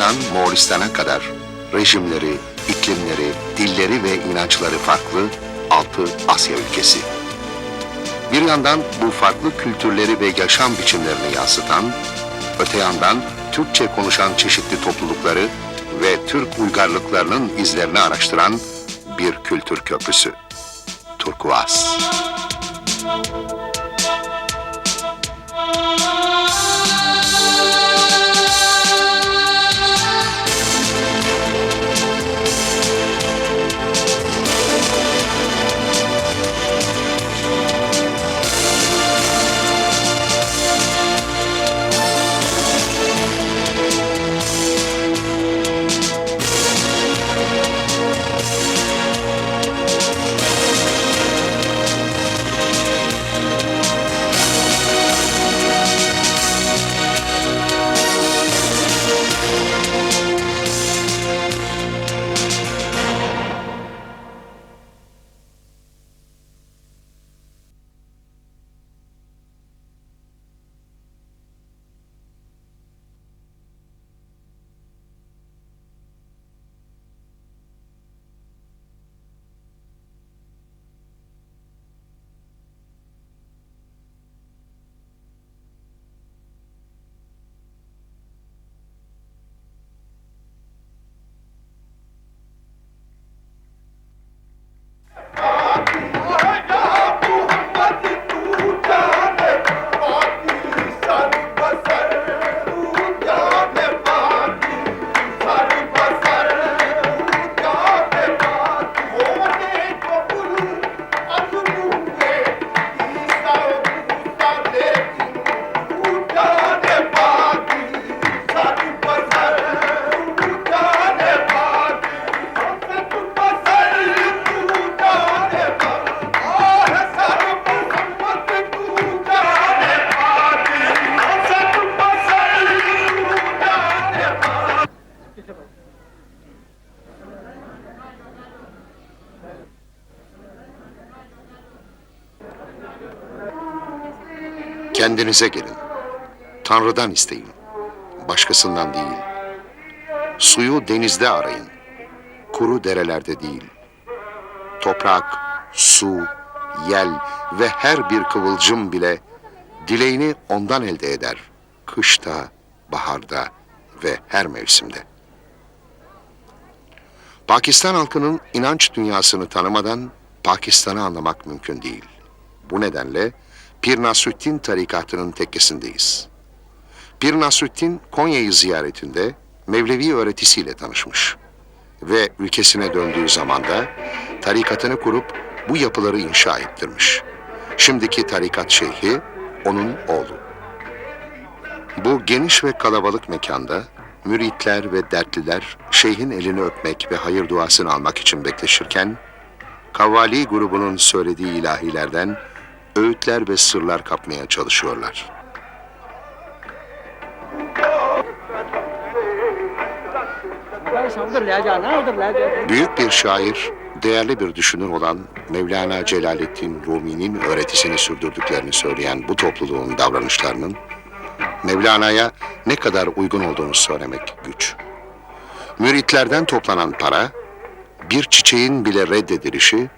İran'dan Moğolistan'a kadar rejimleri, iklimleri, dilleri ve inançları farklı altı Asya ülkesi. Bir yandan bu farklı kültürleri ve yaşam biçimlerini yansıtan, öte yandan Türkçe konuşan çeşitli toplulukları ve Türk uygarlıklarının izlerini araştıran bir kültür köprüsü. Turkuaz. Kendinize gelin. Tanrı'dan isteyin. Başkasından değil. Suyu denizde arayın. Kuru derelerde değil. Toprak, su, yel ve her bir kıvılcım bile dileğini ondan elde eder. Kışta, baharda ve her mevsimde. Pakistan halkının inanç dünyasını tanımadan Pakistan'ı anlamak mümkün değil. Bu nedenle Pir Nasrüddin tarikatının tekkesindeyiz. Pir Nasrüddin Konya'yı ziyaretinde Mevlevi öğretisiyle tanışmış. Ve ülkesine döndüğü zamanda tarikatını kurup bu yapıları inşa ettirmiş. Şimdiki tarikat şeyhi onun oğlu. Bu geniş ve kalabalık mekanda müritler ve dertliler şeyhin elini öpmek ve hayır duasını almak için bekleşirken Kavvali grubunun söylediği ilahilerden öğütler ve sırlar kapmaya çalışıyorlar. Büyük bir şair, değerli bir düşünür olan Mevlana Celaleddin Rumi'nin öğretisini sürdürdüklerini söyleyen bu topluluğun davranışlarının Mevlana'ya ne kadar uygun olduğunu söylemek güç. Müritlerden toplanan para, bir çiçeğin bile reddedilişi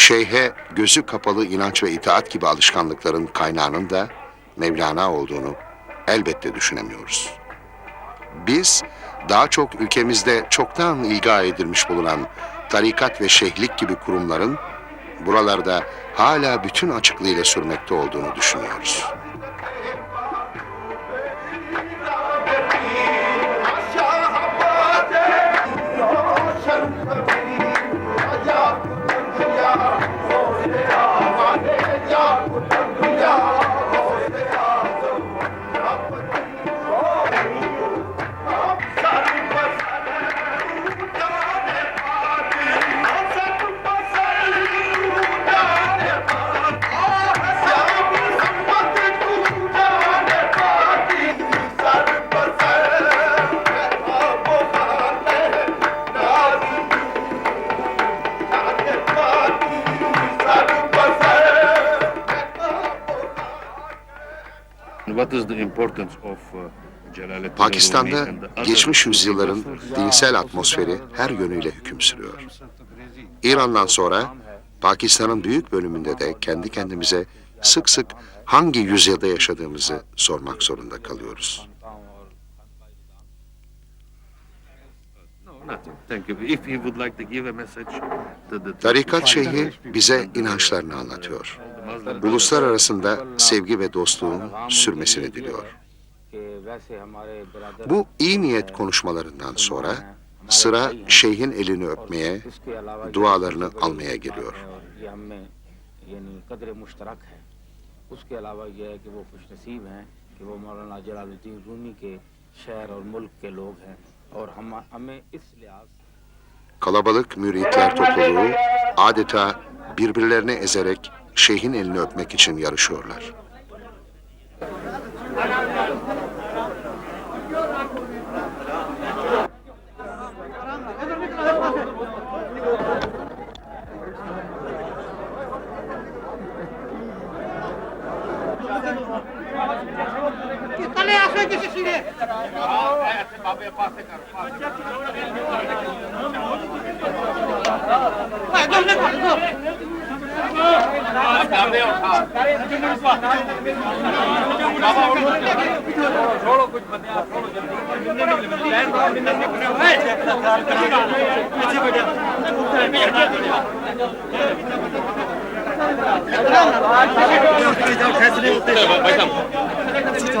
şeyhe gözü kapalı inanç ve itaat gibi alışkanlıkların kaynağının da Mevlana olduğunu elbette düşünemiyoruz. Biz daha çok ülkemizde çoktan ilga edilmiş bulunan tarikat ve şeyhlik gibi kurumların buralarda hala bütün açıklığıyla sürmekte olduğunu düşünüyoruz. Pakistan'da geçmiş yüzyılların dinsel atmosferi her yönüyle hüküm sürüyor. İran'dan sonra Pakistan'ın büyük bölümünde de kendi kendimize sık sık hangi yüzyılda yaşadığımızı sormak zorunda kalıyoruz. Tarikat şeyhi bize inançlarını anlatıyor. Uluslar arasında sevgi ve dostluğun sürmesini diliyor. Bu iyi niyet konuşmalarından sonra sıra şeyhin elini öpmeye, dualarını almaya geliyor. उसके अलावा यह है कि वो खुश नसीब हैं कि वो मौलाना जलालुद्दीन रूमी के शहर और मुल्क के लोग हैं और हम हमें इस लिहाज Kalabalık müritler topluluğu adeta birbirlerini ezerek şeyhin elini öpmek için yarışıyorlar.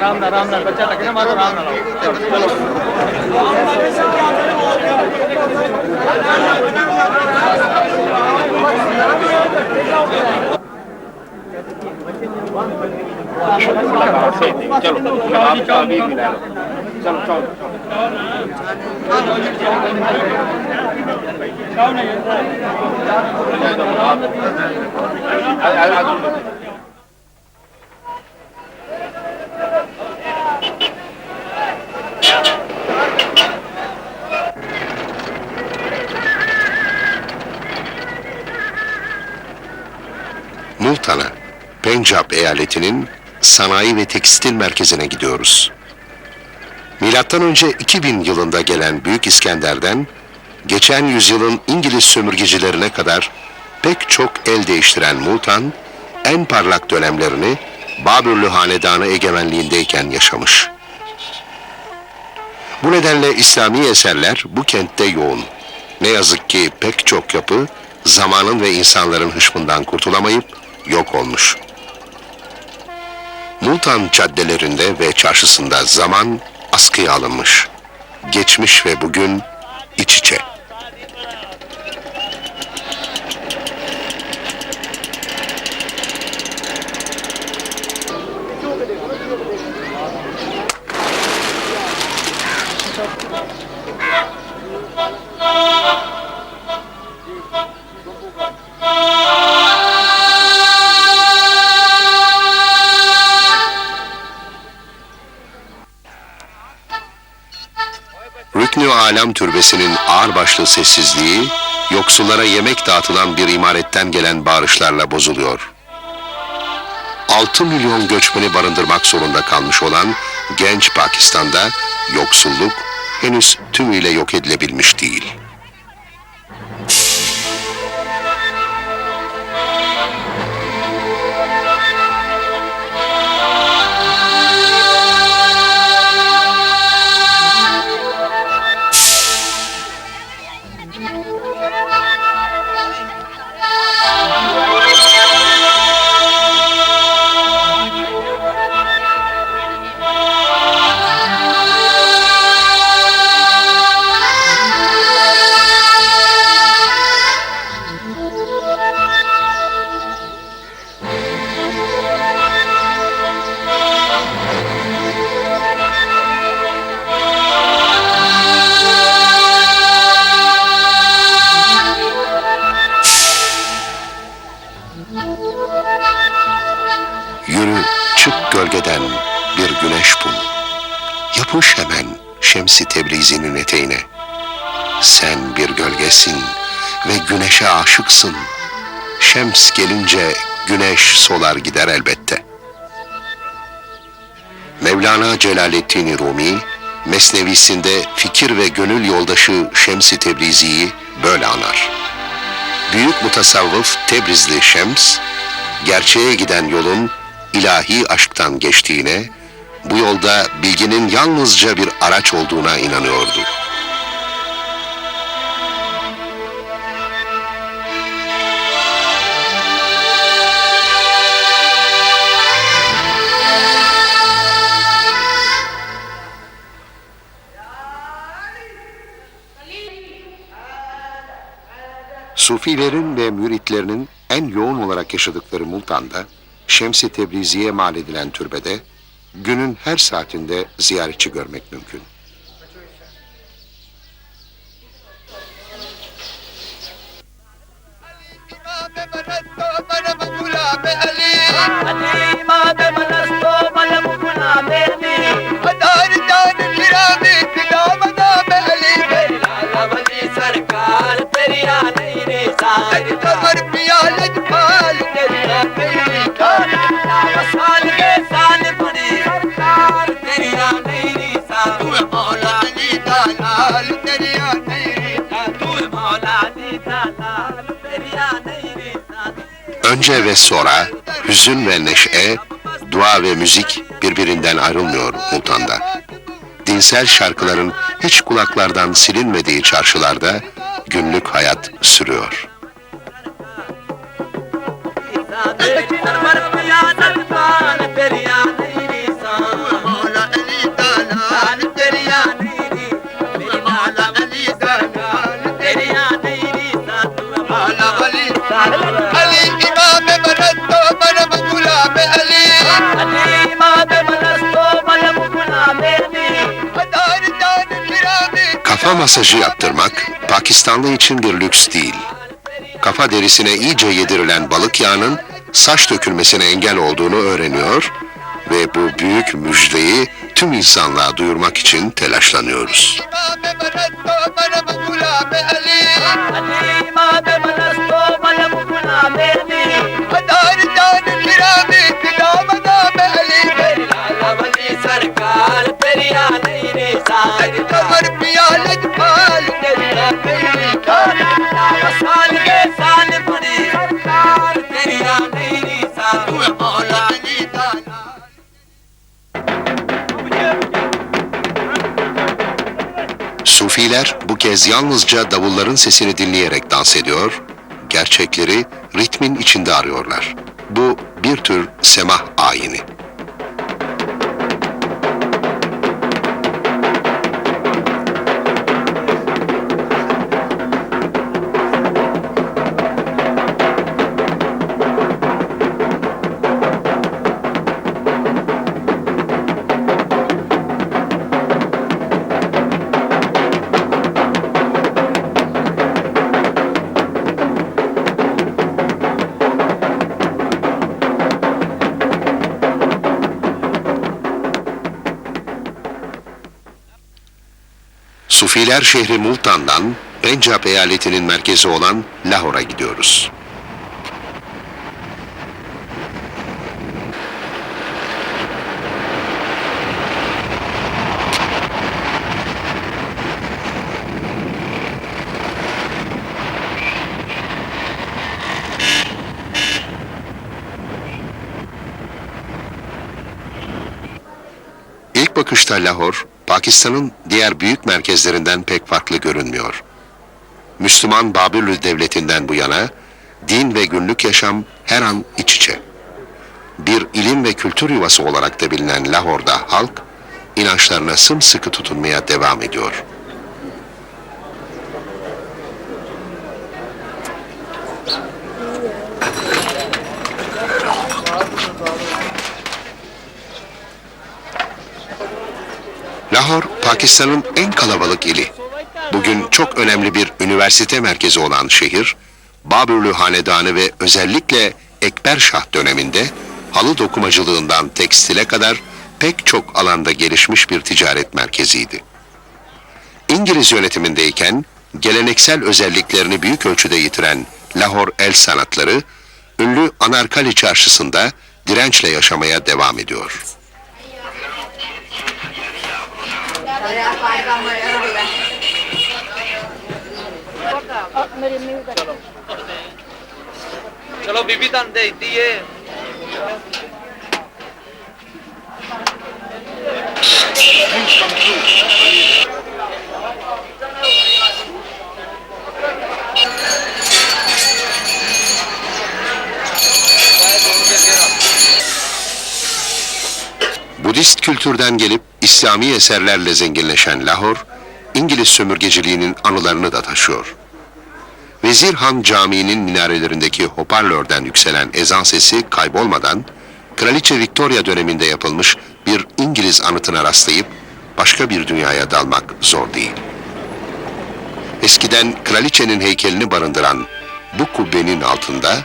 Ram राम बच्चा तक ना मारो राम चलो आप आगे मिला चलो चलो। Pencap eyaletinin sanayi ve tekstil merkezine gidiyoruz. Milattan önce 2000 yılında gelen Büyük İskender'den geçen yüzyılın İngiliz sömürgecilerine kadar pek çok el değiştiren Multan, en parlak dönemlerini Babürlü Hanedanı egemenliğindeyken yaşamış. Bu nedenle İslami eserler bu kentte yoğun. Ne yazık ki pek çok yapı zamanın ve insanların hışmından kurtulamayıp yok olmuş. Multan caddelerinde ve çarşısında zaman askıya alınmış. Geçmiş ve bugün iç içe. Rüknü Alem Türbesi'nin ağırbaşlı sessizliği, yoksullara yemek dağıtılan bir imaretten gelen bağırışlarla bozuluyor. 6 milyon göçmeni barındırmak zorunda kalmış olan genç Pakistan'da yoksulluk henüz tümüyle yok edilebilmiş değil. Güneşe aşıksın. Şems gelince güneş solar gider elbette. Mevlana Celaleddin Rumi, Mesnevisinde fikir ve gönül yoldaşı Şems-i Tebrizi'yi böyle anar. Büyük mutasavvıf Tebrizli Şems, gerçeğe giden yolun ilahi aşktan geçtiğine, bu yolda bilginin yalnızca bir araç olduğuna inanıyordu. Sufilerin ve müritlerinin en yoğun olarak yaşadıkları Multan'da, Şems-i Tebrizi'ye mal edilen türbede, günün her saatinde ziyaretçi görmek mümkün. Önce ve sonra hüzün ve neşe, dua ve müzik birbirinden ayrılmıyor Multan'da. Dinsel şarkıların hiç kulaklardan silinmediği çarşılarda günlük hayat sürüyor. Kafa masajı yaptırmak Pakistanlı için bir lüks değil. Kafa derisine iyice yedirilen balık yağının saç dökülmesine engel olduğunu öğreniyor ve bu büyük müjdeyi tüm insanlığa duyurmak için telaşlanıyoruz. Sufiler bu kez yalnızca davulların sesini dinleyerek dans ediyor, gerçekleri ritmin içinde arıyorlar. Bu bir tür semah ayini. Sufiler şehri Multan'dan Pencap eyaletinin merkezi olan Lahor'a gidiyoruz. İlk bakışta Lahor, Pakistan'ın diğer büyük merkezlerinden pek farklı görünmüyor. Müslüman Babürlü Devleti'nden bu yana din ve günlük yaşam her an iç içe. Bir ilim ve kültür yuvası olarak da bilinen Lahor'da halk inançlarına sımsıkı tutunmaya devam ediyor. Lahor, Pakistan'ın en kalabalık ili. Bugün çok önemli bir üniversite merkezi olan şehir, Babürlü Hanedanı ve özellikle Ekber Şah döneminde halı dokumacılığından tekstile kadar pek çok alanda gelişmiş bir ticaret merkeziydi. İngiliz yönetimindeyken geleneksel özelliklerini büyük ölçüde yitiren Lahor el sanatları, ünlü Anarkali çarşısında dirençle yaşamaya devam ediyor. ਚਲੋ ਬੀਬੀ ਤੁਹਾਨੂੰ ਦੇ ਦਿੱਤੀ ਏ Thank you. Budist kültürden gelip İslami eserlerle zenginleşen Lahor, İngiliz sömürgeciliğinin anılarını da taşıyor. Vezir Han Camii'nin minarelerindeki hoparlörden yükselen ezan sesi kaybolmadan, Kraliçe Victoria döneminde yapılmış bir İngiliz anıtına rastlayıp başka bir dünyaya dalmak zor değil. Eskiden kraliçenin heykelini barındıran bu kubbenin altında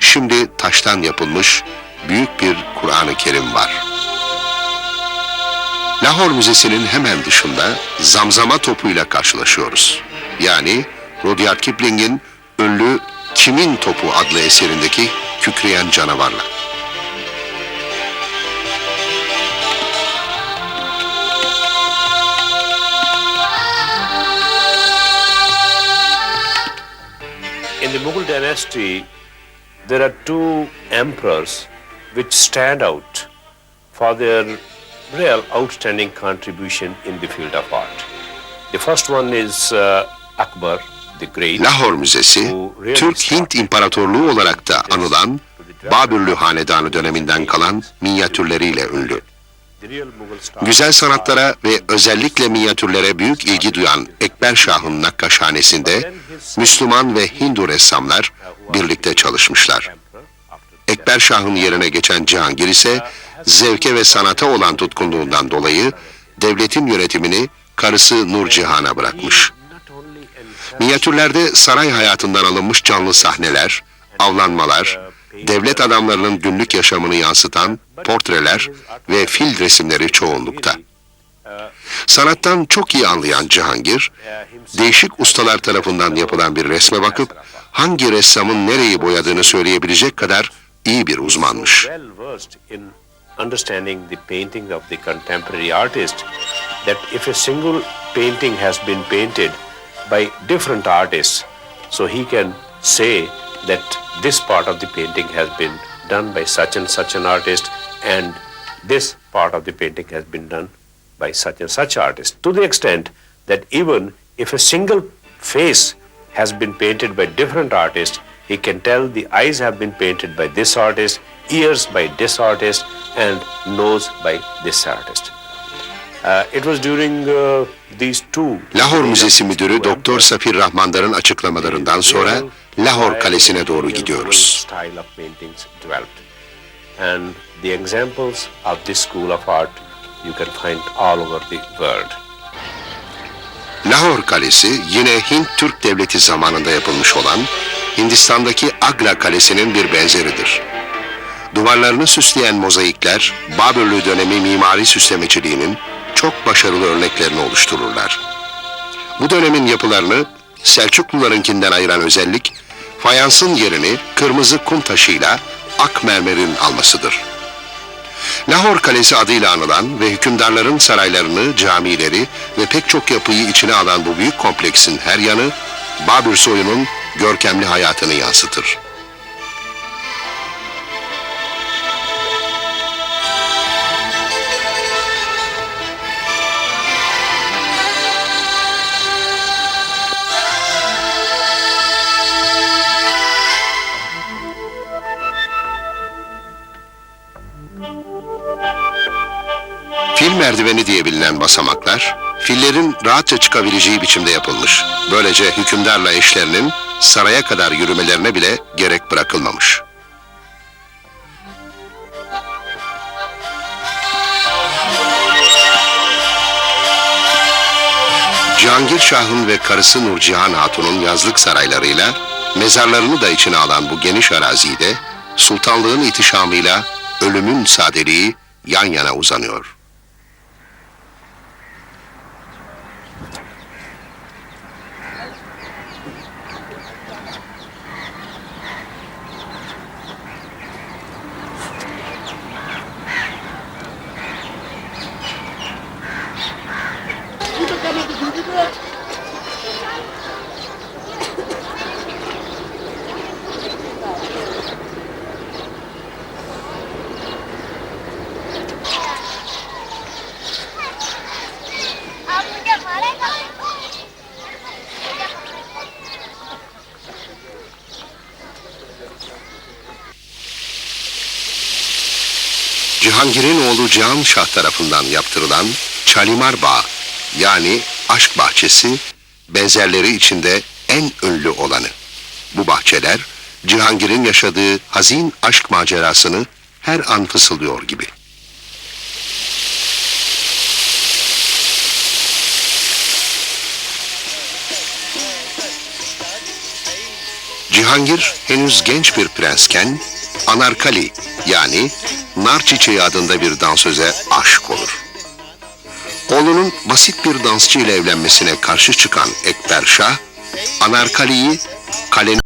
şimdi taştan yapılmış büyük bir Kur'an-ı Kerim var. Lahor Müzesi'nin hemen dışında zamzama topuyla karşılaşıyoruz. Yani Rudyard Kipling'in ünlü Kimin Topu adlı eserindeki kükreyen canavarla. In the Mughal dynasty, there are two emperors which stand out for their real outstanding contribution in the field of art. The first one is uh, Akbar the Great. Lahor Müzesi, Türk-Hint İmparatorluğu olarak da anılan Babürlü Hanedanı döneminden kalan minyatürleriyle ünlü. Güzel sanatlara ve özellikle minyatürlere büyük ilgi duyan Ekber Şah'ın nakkaşhanesinde Müslüman ve Hindu ressamlar birlikte çalışmışlar. Ekber Şah'ın yerine geçen Cihangir ise zevke ve sanata olan tutkunluğundan dolayı devletin yönetimini karısı Nur Cihan'a bırakmış. Minyatürlerde saray hayatından alınmış canlı sahneler, avlanmalar, devlet adamlarının günlük yaşamını yansıtan portreler ve fil resimleri çoğunlukta. Sanattan çok iyi anlayan Cihangir, değişik ustalar tarafından yapılan bir resme bakıp hangi ressamın nereyi boyadığını söyleyebilecek kadar iyi bir uzmanmış. Understanding the painting of the contemporary artist that if a single painting has been painted by different artists so he can say that this part of the painting has been done by such and such an artist and this part of the painting has been done by such and such artist. To the extent that even if a single face has been painted by different artists, he can tell the eyes have been painted by this artist, ears by this artist, and nose by this artist. Uh, it was during uh, these two. Lahor Müzesi Müdürü Doktor Safir Rahmandar'ın açıklamalarından sonra Lahor Kalesi'ne doğru gidiyoruz. Style of paintings developed, and the examples of this school of art you can find all over the world. Lahor Kalesi yine Hint Türk Devleti zamanında yapılmış olan Hindistan'daki Agra Kalesi'nin bir benzeridir. Duvarlarını süsleyen mozaikler Babürlü dönemi mimari süslemeciliğinin çok başarılı örneklerini oluştururlar. Bu dönemin yapılarını Selçuklularınkinden ayıran özellik fayansın yerini kırmızı kum taşıyla ak mermerin almasıdır. Lahor Kalesi adıyla anılan ve hükümdarların saraylarını, camileri ve pek çok yapıyı içine alan bu büyük kompleksin her yanı Babür soyunun görkemli hayatını yansıtır. Merdiveni diye bilinen basamaklar, fillerin rahatça çıkabileceği biçimde yapılmış. Böylece hükümdarla eşlerinin saraya kadar yürümelerine bile gerek bırakılmamış. Cihangir Şah'ın ve karısı Nurcihan Hatun'un yazlık saraylarıyla mezarlarını da içine alan bu geniş arazide sultanlığın itişamıyla ölümün sadeliği yan yana uzanıyor. Cihangir'in oğlu Cihan Şah tarafından yaptırılan Çalimar Bağı yani aşk bahçesi benzerleri içinde en ünlü olanı. Bu bahçeler Cihangir'in yaşadığı hazin aşk macerasını her an fısıldıyor gibi. Cihangir henüz genç bir prensken Anarkali yani nar çiçeği adında bir dansöze aşık olur. Oğlunun basit bir dansçı ile evlenmesine karşı çıkan Ekber Şah, Anarkali'yi kalenin